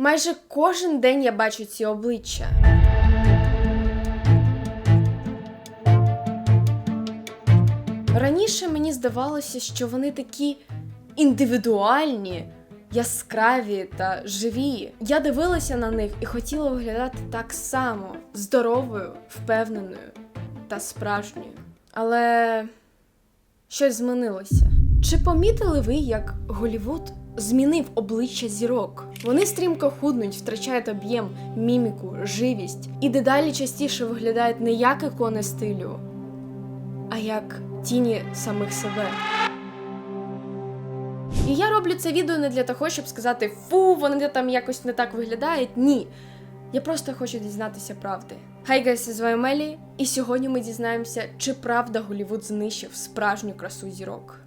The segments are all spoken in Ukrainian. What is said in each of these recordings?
Майже кожен день я бачу ці обличчя. Раніше мені здавалося, що вони такі індивідуальні, яскраві та живі. Я дивилася на них і хотіла виглядати так само здоровою, впевненою та справжньою. Але щось змінилося. Чи помітили ви, як Голівуд змінив обличчя зірок? Вони стрімко худнуть, втрачають об'єм, міміку, живість і дедалі частіше виглядають не як ікони стилю, а як тіні самих себе. І я роблю це відео не для того, щоб сказати фу, вони там якось не так виглядають. Ні. Я просто хочу дізнатися правди. Хай гайс, з вами Мелі, і сьогодні ми дізнаємося, чи правда Голівуд знищив справжню красу зірок.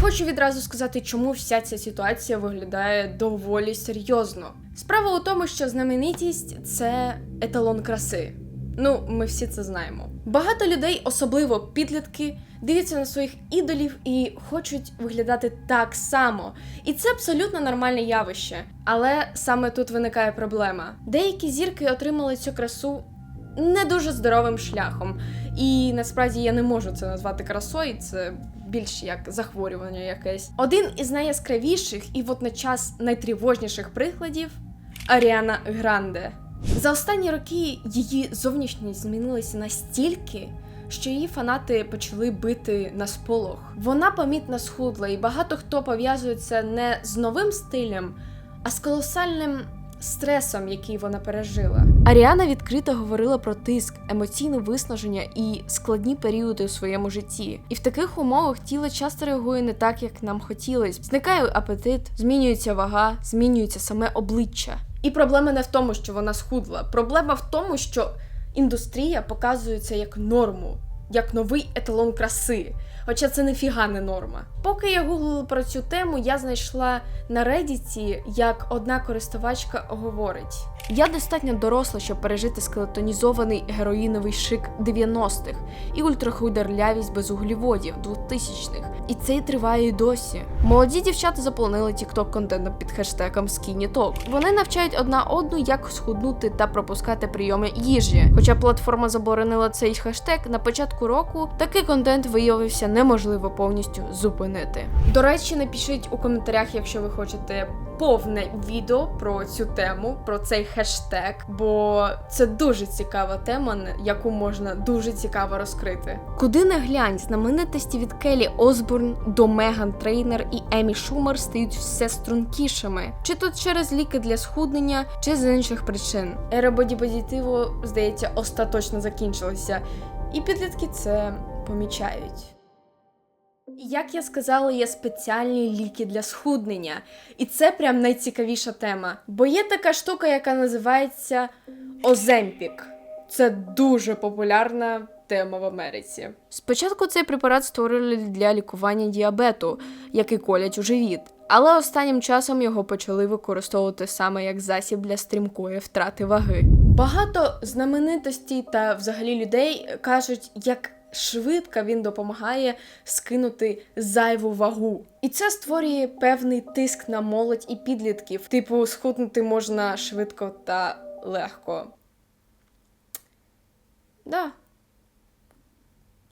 Хочу відразу сказати, чому вся ця ситуація виглядає доволі серйозно. Справа у тому, що знаменитість це еталон краси. Ну, ми всі це знаємо. Багато людей, особливо підлітки, дивляться на своїх ідолів і хочуть виглядати так само. І це абсолютно нормальне явище. Але саме тут виникає проблема. Деякі зірки отримали цю красу не дуже здоровим шляхом. І насправді я не можу це назвати красою, це більш як захворювання якесь. Один із найяскравіших і водночас найтривожніших прикладів Аріана Гранде. За останні роки її зовнішність змінилася настільки, що її фанати почали бити на сполох. Вона помітно схудла, і багато хто пов'язує це не з новим стилем, а з колосальним стресом, який вона пережила. Аріана відкрито говорила про тиск, емоційне виснаження і складні періоди у своєму житті. І в таких умовах тіло часто реагує не так, як нам хотілося. Зникає апетит, змінюється вага, змінюється саме обличчя. І проблема не в тому, що вона схудла. Проблема в тому, що індустрія показується як норму, як новий еталон краси. Хоча це ніфіга не норма. Поки я гуглила про цю тему, я знайшла на Reddit, як одна користувачка говорить: я достатньо доросла, щоб пережити скелетонізований героїновий шик 90-х і ультрахудерлявість без угліводів 2000-х. І це й триває і досі. Молоді дівчата заполонили TikTok контентом під хештегом Talk. Вони навчають одна одну, як схуднути та пропускати прийоми їжі. Хоча платформа заборонила цей хештег на початку року, такий контент виявився неможливо повністю зупинити. До речі, напишіть у коментарях, якщо ви хочете повне відео про цю тему, про цей хештег, бо це дуже цікава тема, яку можна дуже цікаво розкрити. Куди не глянь, знаменитості від Келі Осборн до Меган Трейнер і Емі Шумер стають все стрункішими, чи то через ліки для схуднення, чи з інших причин. Ера бодіпозитиву, здається, остаточно закінчилася, і підлітки це помічають. Як я сказала, є спеціальні ліки для схуднення, і це прям найцікавіша тема. Бо є така штука, яка називається Оземпік. Це дуже популярна тема в Америці. Спочатку цей препарат створили для лікування діабету, який колять у живіт. Але останнім часом його почали використовувати саме як засіб для стрімкої втрати ваги. Багато знаменитостей та взагалі людей кажуть, як швидко він допомагає скинути зайву вагу. І це створює певний тиск на молодь і підлітків. Типу, схуднути можна швидко та легко. Да.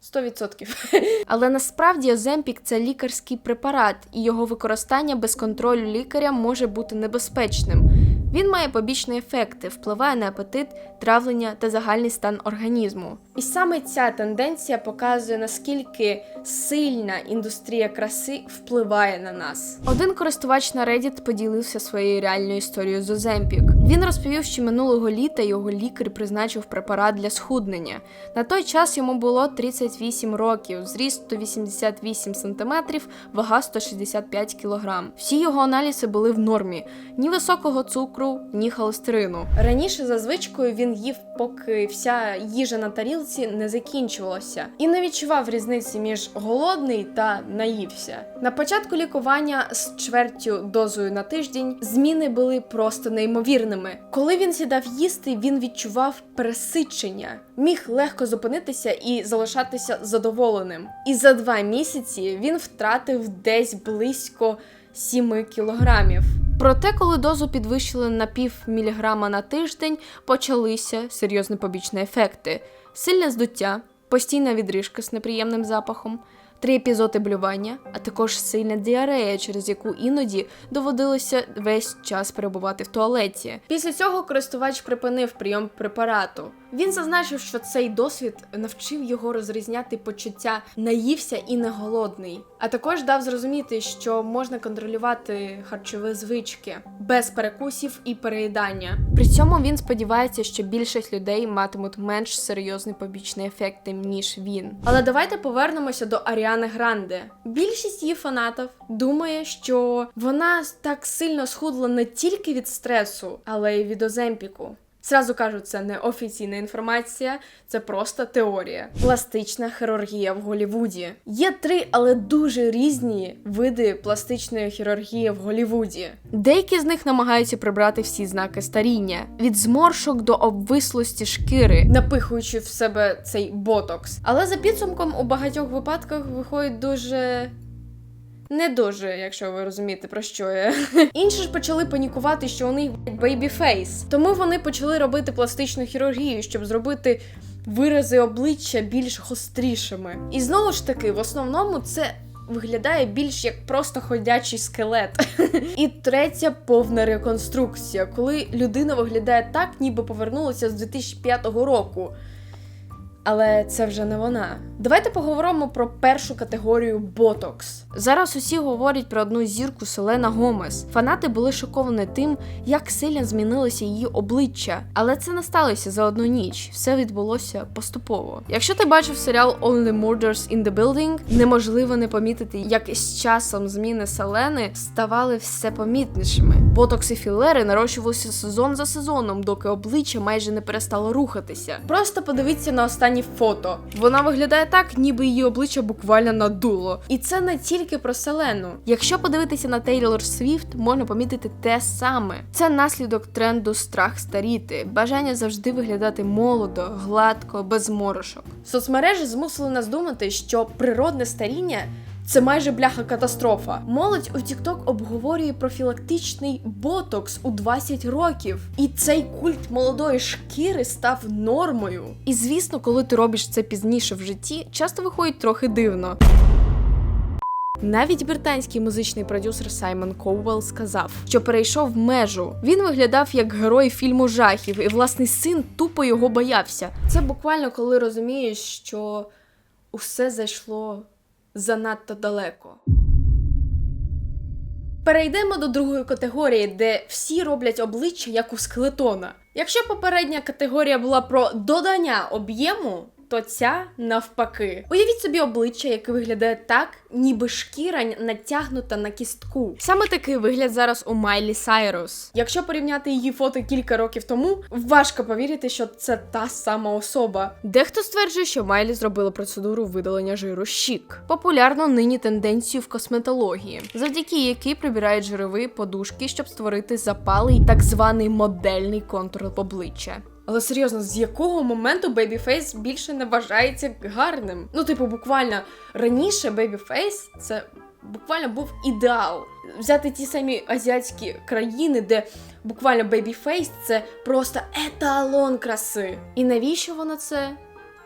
100%. Але насправді Оземпік це лікарський препарат, і його використання без контролю лікаря може бути небезпечним. Він має побічні ефекти, впливає на апетит, травлення та загальний стан організму. І саме ця тенденція показує, наскільки сильна індустрія краси впливає на нас. Один користувач на Reddit поділився своєю реальною історією з Оземпік. Він розповів, що минулого літа його лікар призначив препарат для схуднення. На той час йому було 38 років, зріст 188 см, вага 165 кг. Всі його аналізи були в нормі: ні високого цукру, ні холестерину. Раніше за звичкою він їв, поки вся їжа на тарілці бутилці не закінчувалося і не відчував різниці між голодний та наївся. На початку лікування з чвертю дозою на тиждень зміни були просто неймовірними. Коли він сідав їсти, він відчував пересичення, міг легко зупинитися і залишатися задоволеним. І за два місяці він втратив десь близько 7 кілограмів. Проте, коли дозу підвищили на пів міліграма на тиждень, почалися серйозні побічні ефекти: сильне здуття, постійна відрижка з неприємним запахом, три епізоди блювання, а також сильна діарея, через яку іноді доводилося весь час перебувати в туалеті. Після цього користувач припинив прийом препарату. Він зазначив, що цей досвід навчив його розрізняти почуття наївся і не голодний, а також дав зрозуміти, що можна контролювати харчові звички без перекусів і переїдання. При цьому він сподівається, що більшість людей матимуть менш серйозні побічні ефекти, ніж він. Але давайте повернемося до Аріани Гранде. Більшість її фанатів думає, що вона так сильно схудла не тільки від стресу, але й від оземпіку. Зразу кажу, це не офіційна інформація, це просто теорія. Пластична хірургія в Голівуді. Є три, але дуже різні види пластичної хірургії в Голівуді. Деякі з них намагаються прибрати всі знаки старіння від зморшок до обвислості шкіри, напихуючи в себе цей ботокс. Але за підсумком у багатьох випадках виходить дуже. Не дуже, якщо ви розумієте, про що я. Інші ж почали панікувати, що у них бейбіфейс. Тому вони почали робити пластичну хірургію, щоб зробити вирази обличчя більш гострішими. І знову ж таки, в основному це. Виглядає більш як просто ходячий скелет. І третя повна реконструкція, коли людина виглядає так, ніби повернулася з 2005 року. Але це вже не вона. Давайте поговоримо про першу категорію ботокс. Зараз усі говорять про одну зірку Селена Гомес. Фанати були шоковані тим, як сильно змінилося її обличчя, але це не сталося за одну ніч. Все відбулося поступово. Якщо ти бачив серіал Only Murders in the Building, неможливо не помітити, як з часом зміни Селени ставали все помітнішими. Ботокс і філери нарощувалися сезон за сезоном, доки обличчя майже не перестало рухатися. Просто подивіться на останні фото. Вона виглядає так, ніби її обличчя буквально надуло. І це не тільки про Селену. Якщо подивитися на Тейлор Свіфт, можна помітити те саме. Це наслідок тренду страх старіти, бажання завжди виглядати молодо, гладко, без морошок. Соцмережі змусили нас думати, що природне старіння. Це майже бляха катастрофа. Молодь у TikTok обговорює профілактичний ботокс у 20 років. І цей культ молодої шкіри став нормою. І звісно, коли ти робиш це пізніше в житті, часто виходить трохи дивно. Навіть британський музичний продюсер Саймон Коуелл сказав, що перейшов межу. Він виглядав як герой фільму жахів, і власний син тупо його боявся. Це буквально коли розумієш, що усе зайшло занадто далеко. Перейдемо до другої категорії, де всі роблять обличчя як у скелетона. Якщо попередня категорія була про додання об'єму, то ця навпаки. Уявіть собі обличчя, яке виглядає так, ніби шкіра натягнута на кістку. Саме такий вигляд зараз у Майлі Сайрус. Якщо порівняти її фото кілька років тому, важко повірити, що це та сама особа. Дехто стверджує, що Майлі зробила процедуру видалення жиру щік. Популярну нині тенденцію в косметології, завдяки якій прибирають жирові подушки, щоб створити запалий так званий модельний контур обличчя. Але серйозно, з якого моменту бейбіфейс більше не вважається гарним? Ну, типу, буквально раніше бейбіфейс це буквально був ідеал. Взяти ті самі азіатські країни, де буквально бейбіфейс це просто еталон краси. І навіщо воно це?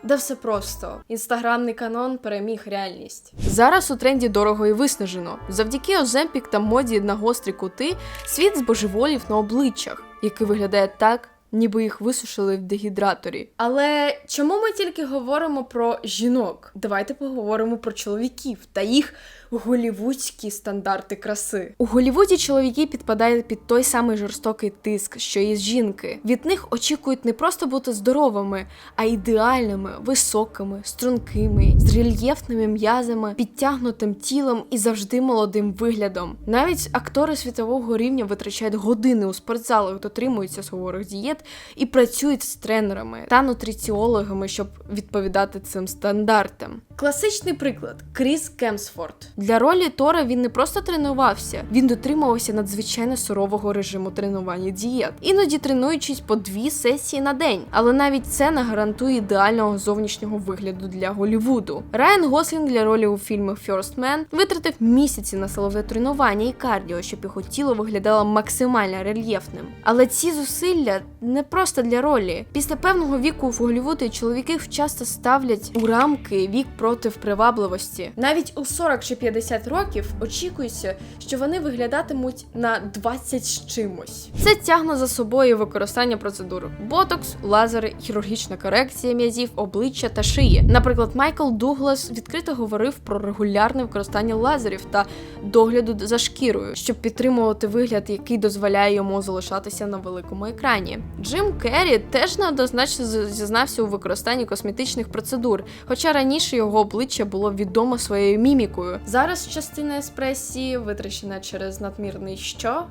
Да все просто. Інстаграмний канон переміг реальність. Зараз у тренді дорого і виснажено. Завдяки Оземпік та моді на гострі кути світ збожеволів на обличчях, який виглядає так, ніби їх висушили в дегідраторі. Але чому ми тільки говоримо про жінок? Давайте поговоримо про чоловіків та їх голівудські стандарти краси. У Голівуді чоловіки підпадають під той самий жорстокий тиск, що і жінки. Від них очікують не просто бути здоровими, а ідеальними, високими, стрункими, з рельєфними м'язами, підтягнутим тілом і завжди молодим виглядом. Навіть актори світового рівня витрачають години у спортзалах, дотримуються суворих дієт і працюють з тренерами та нутриціологами, щоб відповідати цим стандартам. Класичний приклад Кріс Кемсфорд. Для ролі Тора він не просто тренувався, він дотримувався надзвичайно сурового режиму тренування дієт, іноді тренуючись по дві сесії на день. Але навіть це не гарантує ідеального зовнішнього вигляду для Голівуду. Райан Гослінг для ролі у фільмі First Man витратив місяці на силове тренування і кардіо, щоб його тіло виглядало максимально рельєфним. Але ці зусилля не просто для ролі. Після певного віку в Голлівуді чоловіків часто ставлять у рамки вік проти привабливості. Навіть у 40 чи 50 років очікується, що вони виглядатимуть на 20 з чимось. Це тягне за собою використання процедур: ботокс, лазери, хірургічна корекція м'язів, обличчя та шиї. Наприклад, Майкл Дуглас відкрито говорив про регулярне використання лазерів та догляду за шкірою, щоб підтримувати вигляд, який дозволяє йому залишатися на великому екрані. Джим Керрі теж неоднозначно зізнався у використанні косметичних процедур, хоча раніше його обличчя було відомо своєю мімікою. Зараз частина еспресії витрачена через надмірний що?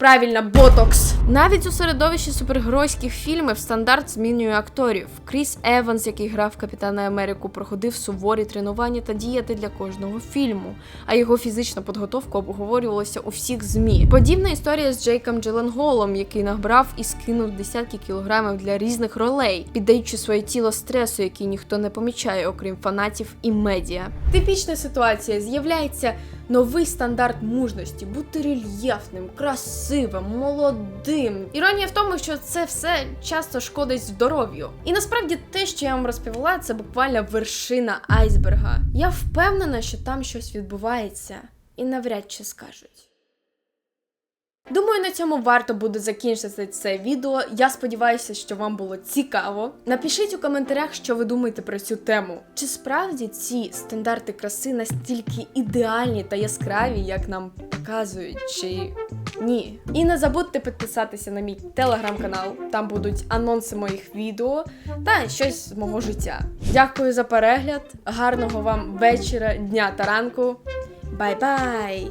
Правильно, ботокс. Навіть у середовищі супергеройських фільмів стандарт змінює акторів. Кріс Еванс, який грав Капітана Америку, проходив суворі тренування та діяти для кожного фільму, а його фізична підготовка обговорювалася у всіх змі. Подібна історія з Джейком Джилленголом, який набрав і скинув десятки кілограмів для різних ролей, піддаючи своє тіло стресу, який ніхто не помічає, окрім фанатів і медіа. Типічна ситуація з'являється новий стандарт мужності, бути рельєфним, красивим, молодим. Іронія в тому, що це все часто шкодить здоров'ю. І насправді те, що я вам розповіла, це буквально вершина айсберга. Я впевнена, що там щось відбувається, і навряд чи скажуть. Думаю, на цьому варто буде закінчити це відео. Я сподіваюся, що вам було цікаво. Напишіть у коментарях, що ви думаєте про цю тему. Чи справді ці стандарти краси настільки ідеальні та яскраві, як нам показують, чи ні? І не забудьте підписатися на мій телеграм-канал. Там будуть анонси моїх відео та щось з мого життя. Дякую за перегляд. Гарного вам вечора, дня та ранку. Бай-бай!